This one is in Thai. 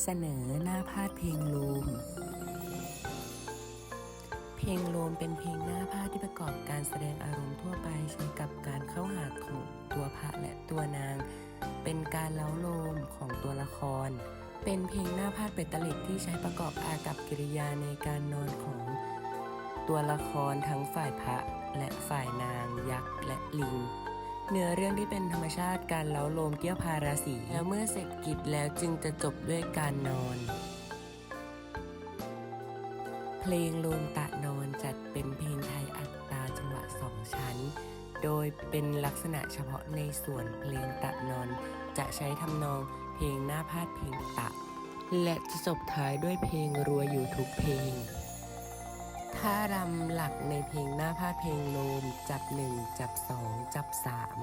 เสนอหน้าพาดเพลงโลม เพลงโลมเป็นเพลงหน้าพาดที่ประกอบการแสดงอารมณ์ทั่วไปใช้กับการเข้าหาของตัวพระและตัวนาง เป็นการเล้าโลมของตัวละคร เป็นเพลงหน้าพาดเปตลิดที่ใช้ประกอบอากับกิริยาในการนอนของ ตัวละครทั้งฝ่ายพระและฝ่ายนางยักษ์และลิง เนื้อเรื่องที่เป็นธรรมชาติการเล้าโลมเกี่ยวพาราสีแล้วเมื่อเสร็จกิจแล้วจึงจะจบด้วยการนอน เพลงโลมตะนอนจัดเป็นเพลงไทยอัตราจังหวะสองชั้น โดยเป็นลักษณะเฉพาะในส่วนเพลงตะนอน จะใช้ทำนองเพลงหน้าพาดเพลงตะ และจะจบท้ายด้วยเพลงรัวอยู่ทุกเพลง ท่ารำหลักในเพลงหน้าพาดเพลงโลมจับหนึ่งจับสองจับสาม